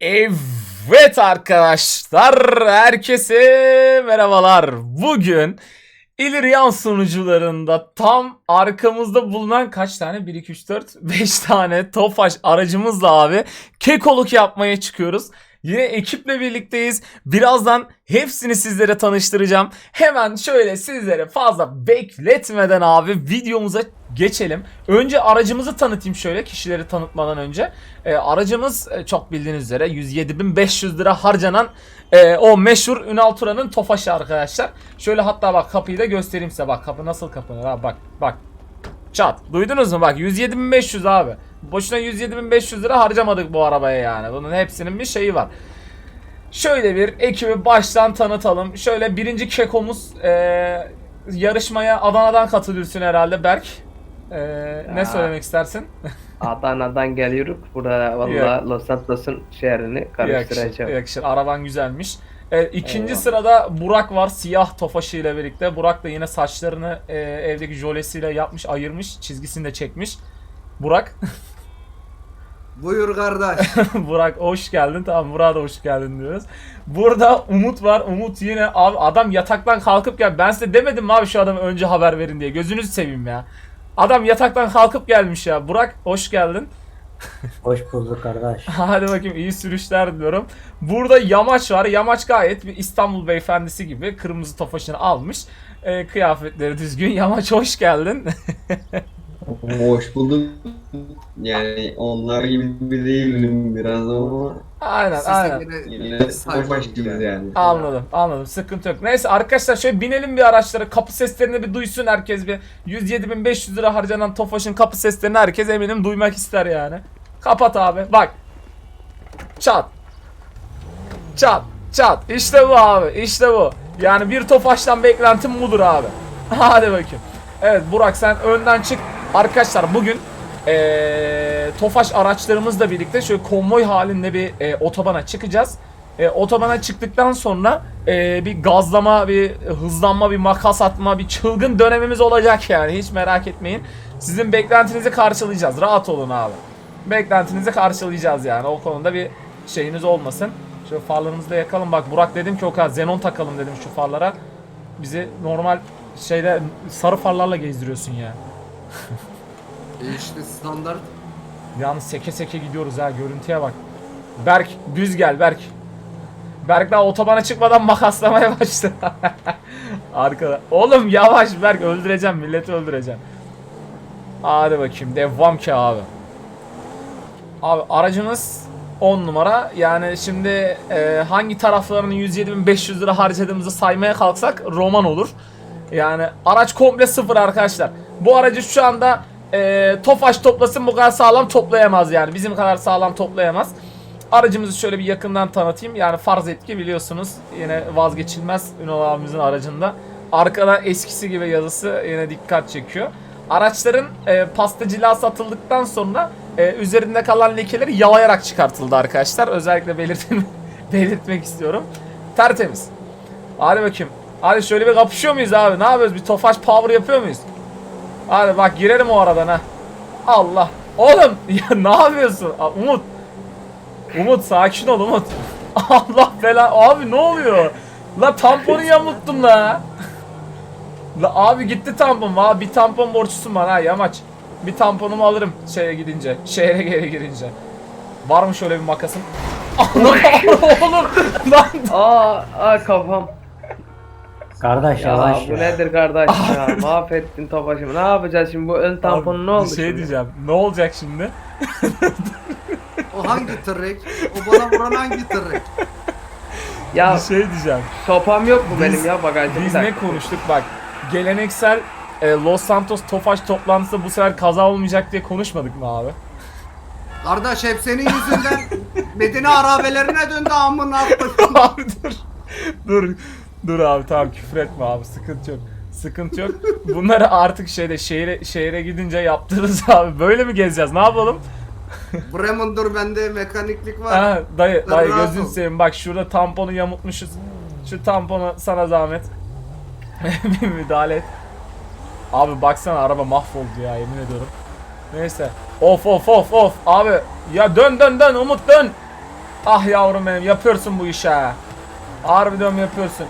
Evet arkadaşlar, herkese merhabalar. Bugün İleriyan sunucularında tam arkamızda bulunan kaç tane? 1, 2, 3, 4, 5 tane Tofaş aracımızla abi kekoluk yapmaya çıkıyoruz. Yine ekiple birlikteyiz. Birazdan hepsini sizlere tanıştıracağım. Hemen şöyle sizlere fazla bekletmeden abi videomuza geçelim. Önce aracımızı tanıtayım şöyle kişileri tanıtmadan önce. Ee, aracımız e, çok bildiğiniz üzere 107.500 lira harcanan e, o meşhur Ünal Turan'ın Tofaş'ı arkadaşlar. Şöyle hatta bak kapıyı da göstereyim size. Bak kapı nasıl kapanır ha bak bak. Çat. Duydunuz mu bak 107.500 abi. Boşuna 107.500 lira harcamadık bu arabaya yani. Bunun hepsinin bir şeyi var. Şöyle bir ekibi baştan tanıtalım. Şöyle birinci kekomuz e, yarışmaya Adana'dan katılıyorsun herhalde Berk. E, ne söylemek istersin? Adana'dan geliyoruz. Burada valla Los Santos'un şehrini karıştıracağım. yakışır. Araban güzelmiş. E, ikinci Eyvallah. sırada Burak var siyah tofaşı ile birlikte. Burak da yine saçlarını e, evdeki jölesiyle yapmış, ayırmış, çizgisini de çekmiş. Burak, Buyur kardeş. Burak hoş geldin. Tamam Burak'a da hoş geldin diyoruz. Burada Umut var. Umut yine abi adam yataktan kalkıp gel. Ben size demedim mi abi şu adamı önce haber verin diye. Gözünüzü seveyim ya. Adam yataktan kalkıp gelmiş ya. Burak hoş geldin. Hoş bulduk kardeş. Hadi bakayım iyi sürüşler diliyorum. Burada Yamaç var. Yamaç gayet bir İstanbul beyefendisi gibi kırmızı tofaşını almış. Ee, kıyafetleri düzgün. Yamaç hoş geldin. Hoş bulduk. Yani onlar gibi değilim biraz ama aynen Siz aynen. yine hoş gibiyiz yani. Anladım anladım sıkıntı yok. Neyse arkadaşlar şöyle binelim bir araçlara kapı seslerini bir duysun herkes bir. 107.500 lira harcanan Tofaş'ın kapı seslerini herkes eminim duymak ister yani. Kapat abi bak. Çat. Çat. Çat. İşte bu abi işte bu. Yani bir Tofaş'tan beklentim budur abi. Hadi bakayım. Evet Burak sen önden çık. Arkadaşlar bugün eee Tofaş araçlarımızla birlikte şöyle konvoy halinde bir eee, otobana çıkacağız. E, otobana çıktıktan sonra e, bir gazlama, bir hızlanma, bir makas atma, bir çılgın dönemimiz olacak yani. Hiç merak etmeyin. Sizin beklentinizi karşılayacağız. Rahat olun abi. Beklentinizi karşılayacağız yani. O konuda bir şeyiniz olmasın. Şöyle farlarımızı da yakalım. Bak Burak dedim ki o kadar xenon takalım dedim şu farlara. Bizi normal şeyde sarı farlarla gezdiriyorsun ya. E işte standart. Yalnız seke seke gidiyoruz ha görüntüye bak. Berk düz gel Berk. Berk daha otobana çıkmadan makaslamaya başladı. Arkada. Oğlum yavaş Berk öldüreceğim milleti öldüreceğim. Hadi bakayım devam ki abi. Abi aracımız 10 numara. Yani şimdi e, hangi taraflarının 107.500 lira harcadığımızı saymaya kalksak roman olur. Yani araç komple sıfır arkadaşlar. Bu aracı şu anda e, Tofaş toplasın bu kadar sağlam toplayamaz yani. Bizim kadar sağlam toplayamaz. Aracımızı şöyle bir yakından tanıtayım. Yani farz etki biliyorsunuz yine vazgeçilmez Ünal abimizin aracında. Arkada eskisi gibi yazısı yine dikkat çekiyor. Araçların e, pasta cilası atıldıktan sonra e, üzerinde kalan lekeleri yalayarak çıkartıldı arkadaşlar. Özellikle belirtin, belirtmek istiyorum. Tertemiz. Hadi bakayım. Hadi şöyle bir kapışıyor muyuz abi? Ne yapıyoruz? Bir tofaş power yapıyor muyuz? Hadi bak girelim o aradan ha. Allah. Oğlum ya ne yapıyorsun? Aa, Umut. Umut sakin ol Umut. Allah bela. Abi ne oluyor? La tamponu yamulttum la. La abi gitti tampon. Abi bir tampon borçlusun bana ha yamaç. Bir tamponumu alırım şeye gidince. Şehre geri girince. Var mı şöyle bir makasın? Allah oğlum lan Aa, aa kafam. Kardeş Ya yavaş bu ya. nedir kardeş ya? Mahvettin topaşımı. Ne yapacağız şimdi? Bu ön tamponu ne Abi, oldu bir şey şimdi? diyeceğim. Ne olacak şimdi? O hangi tırrek? O bana vuran hangi tırrek? Ya Bir şey diyeceğim. sopam yok mu Biz- benim ya bagajda? Biz Bir ne dakika. konuştuk bak. Geleneksel e, Los Santos Tofaş toplantısı bu sefer kaza olmayacak diye konuşmadık mı abi? Kardeş hep senin yüzünden Medine arabelerine döndü amına koyayım. abi dur. Dur. Dur abi tamam küfür etme abi sıkıntı yok. Sıkıntı yok. Bunları artık şeyde şehire şehire gidince yaptırırız abi. Böyle mi gezeceğiz? Ne yapalım? Bremen dur bende mekaniklik var. Ha, dayı Sen dayı rahat gözün ol. seveyim. Bak şurada tamponu yamutmuşuz. Şu tamponu sana zahmet. bir müdahale et. Abi baksana araba mahvoldu ya yemin ediyorum. Neyse. Of of of of abi. Ya dön dön dön Umut dön. Ah yavrum benim yapıyorsun bu işi ha. Harbi diyorum yapıyorsun.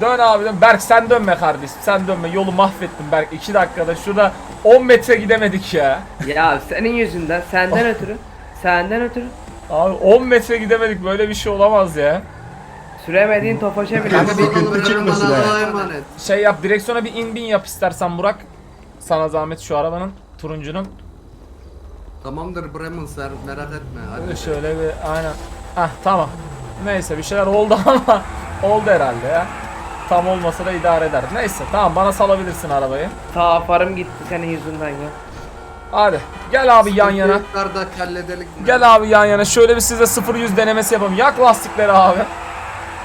Dön abi dön. Berk sen dönme kardeşim. Sen dönme. Yolu mahvettin Berk. 2 dakikada şurada 10 metre gidemedik ya. Ya senin yüzünden senden ötürü. Senden ötürü. Abi 10 metre gidemedik. Böyle bir şey olamaz ya. Süremediğin bile. Kanka sıkıntı çıkmasın ha. Allah'a emanet. Şey yap direksiyona bir in bin yap istersen Burak. Sana zahmet şu arabanın turuncunun. Tamamdır Bremen sen merak etme. Hadi. Şöyle bir aynen. Ah tamam. Neyse bir şeyler oldu ama oldu herhalde ya. Tam olmasa da idare eder. Neyse tamam bana salabilirsin arabayı. Ta farım gitti senin yüzünden ya. Hadi gel abi yan yana. Halledelim. Gel abi yan yana. Şöyle bir size 0-100 denemesi yapalım. Yak lastikleri abi.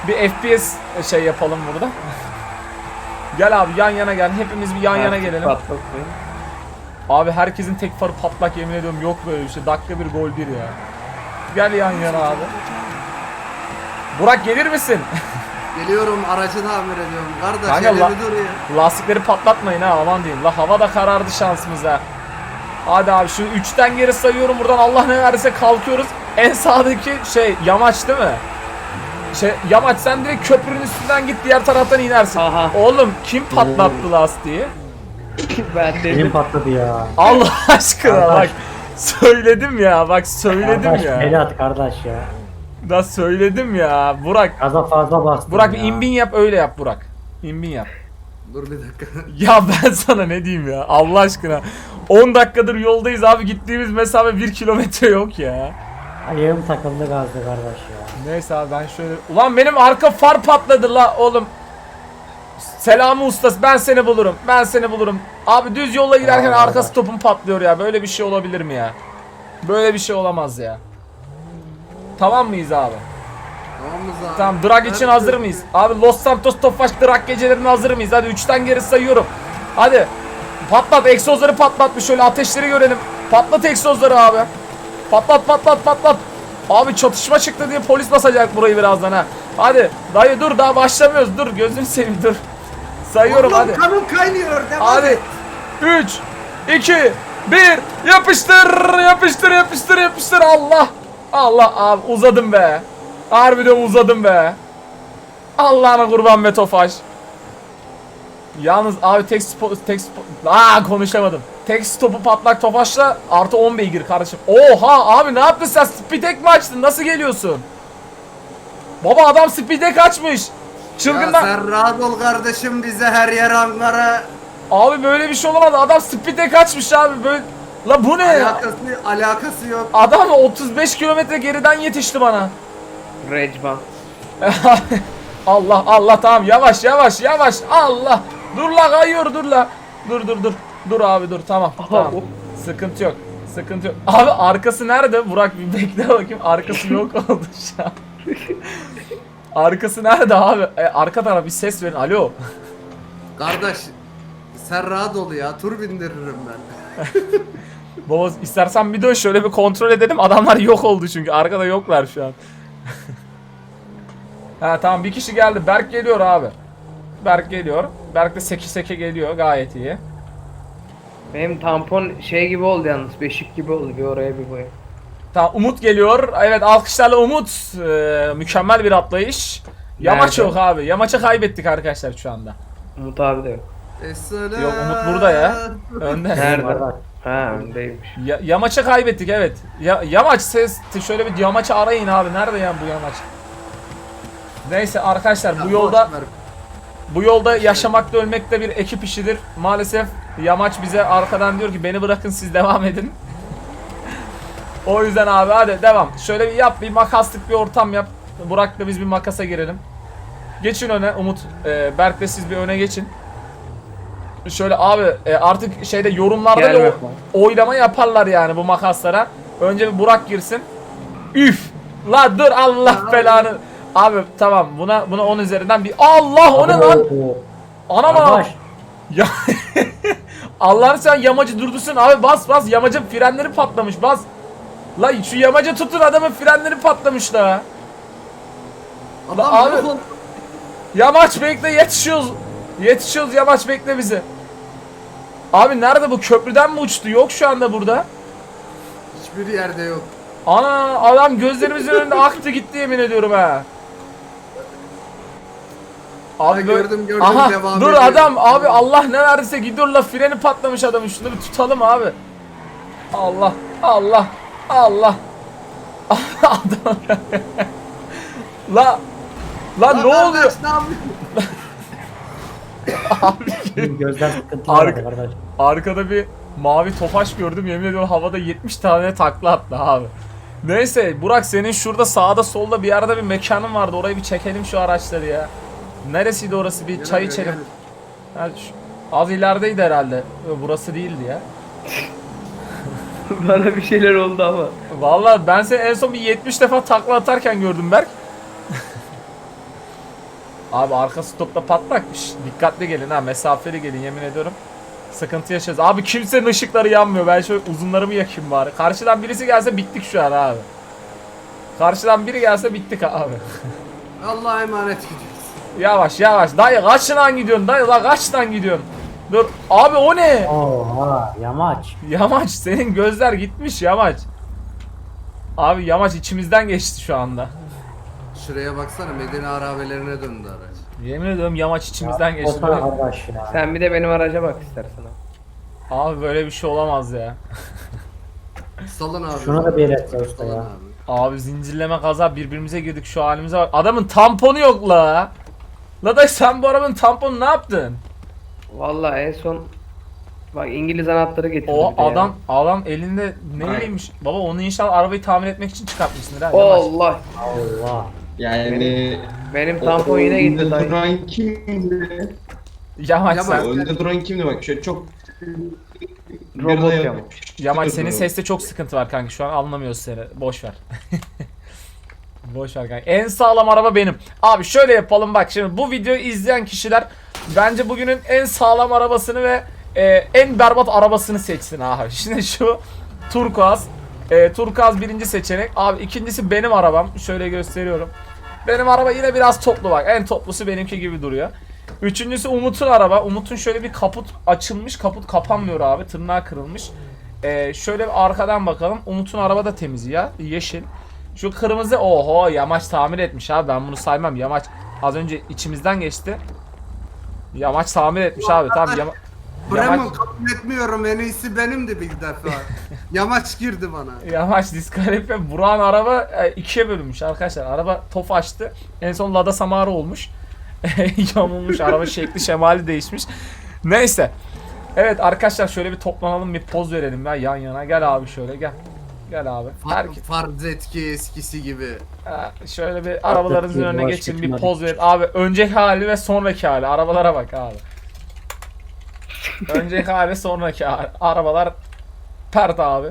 Bir FPS şey yapalım burada. gel abi yan yana gel. Hepimiz bir yan yana Artık gelelim. patlatmayın. Abi herkesin tek farı patlak yemin ediyorum yok böyle bir şey. Dakika bir gol bir ya. Gel yan yana abi. Burak gelir misin? Geliyorum aracı tamir ediyorum. Kardeş Kanka hele la- bir dur ya. Lastikleri patlatmayın ha aman diyeyim. La hava da karardı şansımıza. Hadi abi şu 3'ten geri sayıyorum buradan Allah ne verirse kalkıyoruz. En sağdaki şey yamaç değil mi? Şey yamaç sen direkt köprünün üstünden git diğer taraftan inersin. Aha. Oğlum kim patlattı lastiği? ben dedim. patladı ya. Allah aşkına bak. Kardeş. Söyledim ya bak söyledim Kardeş ya. at kardeş ya. Da söyledim ya. Burak. Gaza fazla bastım Burak bir ya. inbin yap öyle yap Burak. İnbin yap. Dur bir dakika. Ya ben sana ne diyeyim ya Allah aşkına. 10 dakikadır yoldayız abi gittiğimiz mesafe 1 kilometre yok ya. Ayağım takıldı gazda kardeş ya. Neyse abi ben şöyle... Ulan benim arka far patladı la oğlum. Selamı ustası ben seni bulurum. Ben seni bulurum. Abi düz yolla giderken Aa, arka bak. stopum patlıyor ya. Böyle bir şey olabilir mi ya? Böyle bir şey olamaz ya. Tamam mıyız abi? Tamam mı zaten? Tamam drag için hazır mıyız? Abi Los Santos Tofaş drag gecelerine hazır mıyız? Hadi 3'ten geri sayıyorum. Hadi. Patlat egzozları patlat bir şöyle ateşleri görelim. Patlat egzozları abi. Patlat patlat patlat. Abi çatışma çıktı diye polis basacak burayı birazdan ha. Hadi dayı dur daha başlamıyoruz dur gözünü seveyim dur. Sayıyorum Oğlum, hadi. Kanım kaynıyor. Devam Hadi. et. 3 2 1 yapıştır yapıştır yapıştır yapıştır Allah. Allah abi uzadım be. Harbiden uzadım be. Allah'ına kurban be Tofaş. Yalnız abi tek spo, tek spo, aa konuşamadım. Tek stopu patlak Tofaş'la artı 10 beygir kardeşim. Oha abi ne yaptın sen? Speedek mi açtın? Nasıl geliyorsun? Baba adam speedek açmış. Ya Çılgından. sen rahat ol kardeşim bize her yer Ankara. Abi böyle bir şey olamaz. Adam speed'e kaçmış abi böyle. La bu ne ya? Alakası, alakası yok. Adam 35 kilometre geriden yetişti bana. Recban. Allah Allah tamam yavaş yavaş yavaş Allah. Dur la kayıyor dur la. Dur dur dur. Dur abi dur tamam. tamam. Sıkıntı yok. Sıkıntı yok. Abi arkası nerede? Burak bir bekle bakayım. Arkası yok oldu şu an. Arkası nerede abi? E, arka taraf bir ses verin. Alo. Kardeş sen rahat ol ya tur bindiririm ben. Baba istersen bir dön şöyle bir kontrol edelim. Adamlar yok oldu çünkü. Arkada yoklar şu an. ha tamam bir kişi geldi. Berk geliyor abi. Berk geliyor. Berk de seke seke geliyor. Gayet iyi. Benim tampon şey gibi oldu yalnız. Beşik gibi oldu. Bir oraya bir buraya. Tamam Umut geliyor. Evet alkışlarla Umut. Ee, mükemmel bir atlayış. Yamaç Nerede? yok abi. Yamaç'a kaybettik arkadaşlar şu anda. Umut abi de yok. Yok Umut burada ya. Önde. Nerede? Ha öndeymiş. Ya, yamaç'a kaybettik evet. Ya, yamaç ses şöyle bir yamaçı arayın abi. Nerede ya bu yamaç? Neyse arkadaşlar Ya bu yolda. Bu yolda yaşamakta ölmek de bir ekip işidir. Maalesef Yamaç bize arkadan diyor ki beni bırakın siz devam edin. o yüzden abi hadi devam. Şöyle bir yap bir makaslık bir ortam yap. Burak'la biz bir makasa girelim. Geçin öne Umut. E, Berk'le siz bir öne geçin. Şöyle abi e, artık şeyde yorumlarda da o- oylama yaparlar yani bu makaslara. Önce bir Burak girsin. Üf! La dur Allah Ya. belanı. Abi tamam buna buna 10 üzerinden bir Allah o ne lan? Anam. Kardeş. Ya Allah'ını sen yamacı durdursun abi bas bas yamacın frenleri patlamış bas. La şu yamacı tutun adamın frenleri patlamış da. Adam abi- Yamaç bekle yetişiyoruz. Yetişiyoruz yamaç bekle bizi. Abi nerede bu köprüden mi uçtu? Yok şu anda burada. Hiçbir yerde yok. Ana adam gözlerimizin önünde aktı gitti yemin ediyorum ha. Abi böyle- gördüm, gördüm, Aha, devam dur ediyor. adam abi Allah ne verdiyse gidiyor la freni patlamış adamın bir tutalım abi. Allah Allah Allah. adam. la la ne Lan oluyor? kardeş, Ne yapıyorsun? Benim gözler sıkıntı Arka- vardı kardeş. Arkada bir mavi tofaş gördüm yemin ediyorum havada 70 tane takla attı abi. Neyse Burak senin şurada sağda solda bir yerde bir mekanın vardı orayı bir çekelim şu araçları ya. Neresiydi orası bir çay içelim. gel. Ha, şu- az ilerideydi herhalde. Yo, Burası değildi ya. Bana bir şeyler oldu ama. Vallahi ben seni en son bir 70 defa takla atarken gördüm Berk. Abi arka stopta patlakmış. Dikkatli gelin ha mesafeli gelin yemin ediyorum. Sıkıntı yaşarız. Abi kimsenin ışıkları yanmıyor. Ben şöyle uzunlarımı yakayım bari. Karşıdan birisi gelse bittik şu an abi. Karşıdan biri gelse bittik abi. Allah'a emanet gidiyoruz. yavaş yavaş. Dayı kaçtan gidiyorsun? Dayı la kaçtan gidiyorsun? Dur. Abi o ne? Oha yamaç. Yamaç senin gözler gitmiş Yamaç. Abi Yamaç içimizden geçti şu anda. Şuraya baksana Medine arabelerine döndü araç. Yemin ediyorum yamaç içimizden geçti. Otur Böyle- kardeş ya. Sen bir de benim araca bak istersen. abi. Böyle bir şey olamaz ya. Salın abi. Şunu da bir et usta Salın ya. abi. Abi zincirleme kaza birbirimize girdik şu halimize bak. Adamın tamponu yok la. La dayı sen bu arabanın tamponu ne yaptın? Vallahi en son bak İngiliz anahtarı getirdi. O bir de ya. adam adam elinde neyleymiş? Baba onu inşallah arabayı tamir etmek için çıkartmışsındır ha. Yamaç. Allah. Allah. Yani Benim tampon yine gitti Önde dayı. duran kimdi? Yamaç Yamaç. sen. Önde duran kimdi bak şöyle çok Robot yamaç. Yamaç senin seste çok sıkıntı var kanka şu an anlamıyoruz seni. Boş ver. Boş ver kanka. En sağlam araba benim. Abi şöyle yapalım bak şimdi bu videoyu izleyen kişiler bence bugünün en sağlam arabasını ve e, en berbat arabasını seçsin abi. Şimdi şu turkuaz. E, turkuaz birinci seçenek. Abi ikincisi benim arabam. Şöyle gösteriyorum. Benim araba yine biraz toplu bak. En toplusu benimki gibi duruyor. Üçüncüsü Umut'un araba. Umut'un şöyle bir kaput açılmış. Kaput kapanmıyor abi. Tırnağı kırılmış. Ee, şöyle bir arkadan bakalım. Umut'un araba da temiz ya. Yeşil. Şu kırmızı oho yamaç tamir etmiş abi. Ben bunu saymam. Yamaç az önce içimizden geçti. Yamaç tamir etmiş abi. Tamam yama Bremen Yamaç, kabul etmiyorum. En iyisi benimdi bir defa. Yamaç girdi bana. yamaç diskalifiye. Burak'ın araba e, ikiye bölünmüş arkadaşlar. Araba tof açtı. En son Lada Samara olmuş. Yamulmuş. araba şekli şemali değişmiş. Neyse. Evet arkadaşlar şöyle bir toplanalım bir poz verelim ya yan yana. Gel abi şöyle gel. Gel abi. Far, Herkes. farz etki eskisi gibi. Ha, şöyle bir arabalarınızın önüne geçin bir poz verin. Abi önceki hali ve sonraki hali. Arabalara bak abi. Önceki hali sonraki. Arabalar pert abi.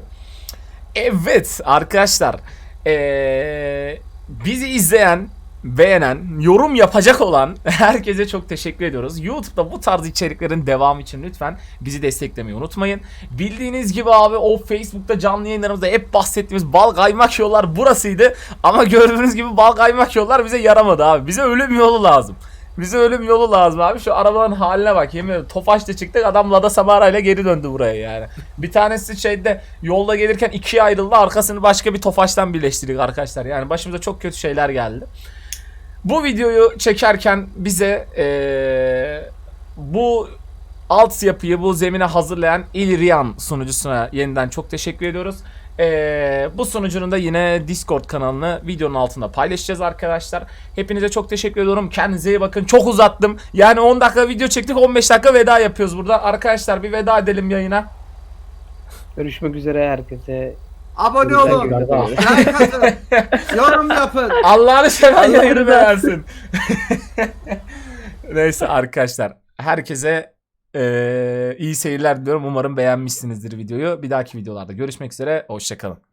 Evet arkadaşlar. Ee, bizi izleyen, beğenen, yorum yapacak olan herkese çok teşekkür ediyoruz. YouTube'da bu tarz içeriklerin devamı için lütfen bizi desteklemeyi unutmayın. Bildiğiniz gibi abi o Facebook'ta canlı yayınlarımızda hep bahsettiğimiz bal kaymak yollar burasıydı. Ama gördüğünüz gibi bal kaymak yollar bize yaramadı abi. Bize ölüm yolu lazım. Bize ölüm yolu lazım abi. Şu arabanın haline bak. Yemin ederim Tofaş'ta çıktık adam Lada Samara ile geri döndü buraya yani. Bir tanesi şeyde yolda gelirken ikiye ayrıldı. Arkasını başka bir Tofaş'tan birleştirdik arkadaşlar. Yani başımıza çok kötü şeyler geldi. Bu videoyu çekerken bize eee, bu alt yapıyı bu zemine hazırlayan İlriyan sunucusuna yeniden çok teşekkür ediyoruz. Eee, bu sunucunun da yine Discord kanalını videonun altında paylaşacağız arkadaşlar. Hepinize çok teşekkür ediyorum. Kendinize iyi bakın. Çok uzattım. Yani 10 dakika video çektik 15 dakika veda yapıyoruz burada. Arkadaşlar bir veda edelim yayına. Görüşmek üzere herkese. Abone olun. Like atın. Yorum yapın. Allah'ını seven yayını beğensin. Neyse arkadaşlar. Herkese eee, iyi seyirler diliyorum. Umarım beğenmişsinizdir videoyu. Bir dahaki videolarda görüşmek üzere. Hoşçakalın.